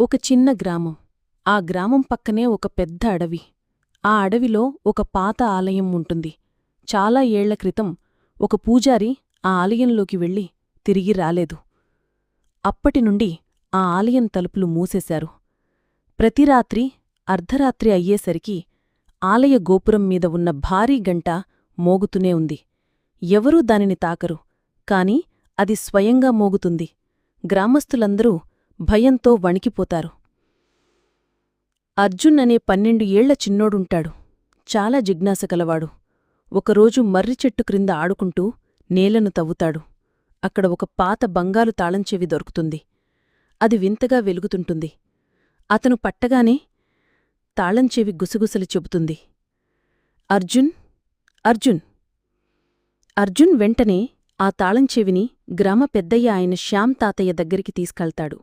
ఒక చిన్న గ్రామం. ఆ గ్రామం పక్కనే ఒక పెద్ద అడవి. ఆ అడవిలో ఒక పాత ఆలయం ఉంటుంది. చాలా ఏళ్ళ క్రితం ఒక పూజారి ఆ ఆలయంలోకి వెళ్ళి తిరిగి రాలేదు. అప్పటినుండి ఆ ఆలయం తలుపులు మూసేశారు. ప్రతి రాత్రి అర్ధరాత్రి అయ్యేసరికి ఆలయ గోపురం మీద ఉన్న భారీ గంట మోగుతూనే ఉంది. ఎవరూ దానిని తాకరు కాని అది స్వయంగా మోగుతుంది. గ్రామస్తులందరూ భయంతో వణికిపోతారు. అర్జున్ అనే పన్నెండు ఏళ్ళ చిన్నోడుంటాడు. చాలా జిజ్ఞాస కలవాడు ఒకరోజు మర్రి చెట్టు క్రింద ఆడుకుంటూ నేలను తవ్వుతాడు. అక్కడ ఒక పాత బంగారు తాళంచెవి దొరుకుతుంది. అది వింతగా వెలుగుతుంటుంది. అతను పట్టగానే తాళంచెవి గుసగుసలు చెబుతుంది. అర్జున్ అర్జున్. అర్జున్ వెంటనే ఆ తాళంచెవిని గ్రామ పెద్దయ్య ఆయన శ్యామ్ తాతయ్య దగ్గరికి తీసుకెళ్తాడు.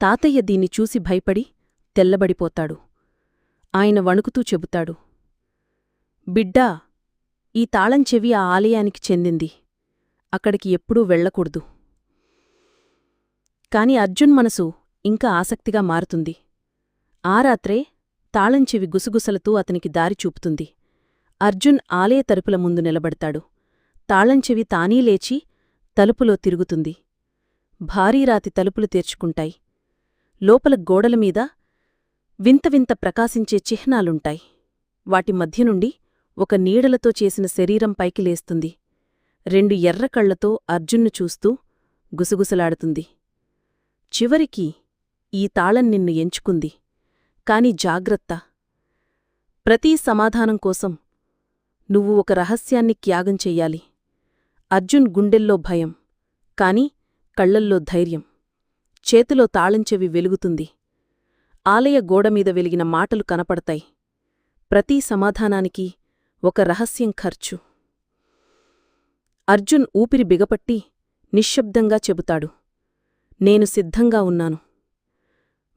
తాతయ్య దీన్ని చూసి భయపడి తెల్లబడిపోతాడు. ఆయన వణుకుతూ చెబుతాడు బిడ్డా ఈ తాళంచెవి ఆ ఆలయానికి చెందింది. అక్కడికి ఎప్పుడూ వెళ్ళకూడదు. కాని అర్జున్ మనసు ఇంకా ఆసక్తిగా మారుతుంది. ఆ రాత్రే తాళంచెవి గుసగుసలతూ అతనికి దారి చూపుతుంది. అర్జున్ ఆలయ తలుపుల ముందు నిలబడతాడు. తాళంచెవి తానీ లేచి తలుపులో తిరుగుతుంది. భారీరాతి తలుపులు తెరుచుకుంటాయి. లోపల గోడలమీద వింత వింత ప్రకాశించే చిహ్నాలుంటాయి. వాటి మధ్య నుండి ఒక నీడలతో చేసిన శరీరం పైకి లేస్తుంది. రెండు ఎర్రకళ్ళతో అర్జున్ను చూస్తూ గుసగుసలాడుతుంది. చివరికి ఈ తాళం నిన్ను ఎంచుకుంది. కాని జాగ్రత్త. ప్రతీ సమాధానం కోసం నువ్వు ఒక రహస్యాన్ని త్యాగం చెయ్యాలి. అర్జున్ గుండెల్లో భయం. కాని కళ్ళల్లో ధైర్యం. చేతిలో తాళంచెవి వెలుగుతుంది. ఆలయ గోడమీద వెలిగిన మాటలు కనపడతాయి. ప్రతీ సమాధానానికి ఒక రహస్యం ఖర్చు. అర్జున్ ఊపిరి బిగపట్టి నిశ్శబ్దంగా చెబుతాడు. నేను సిద్ధంగా ఉన్నాను.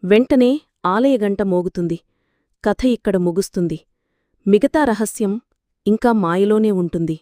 వెంటనే ఆలయగంట మోగుతుంది. కథ ఇక్కడ ముగుస్తుంది. మిగతా రహస్యం ఇంకా మాయలోనే ఉంటుంది.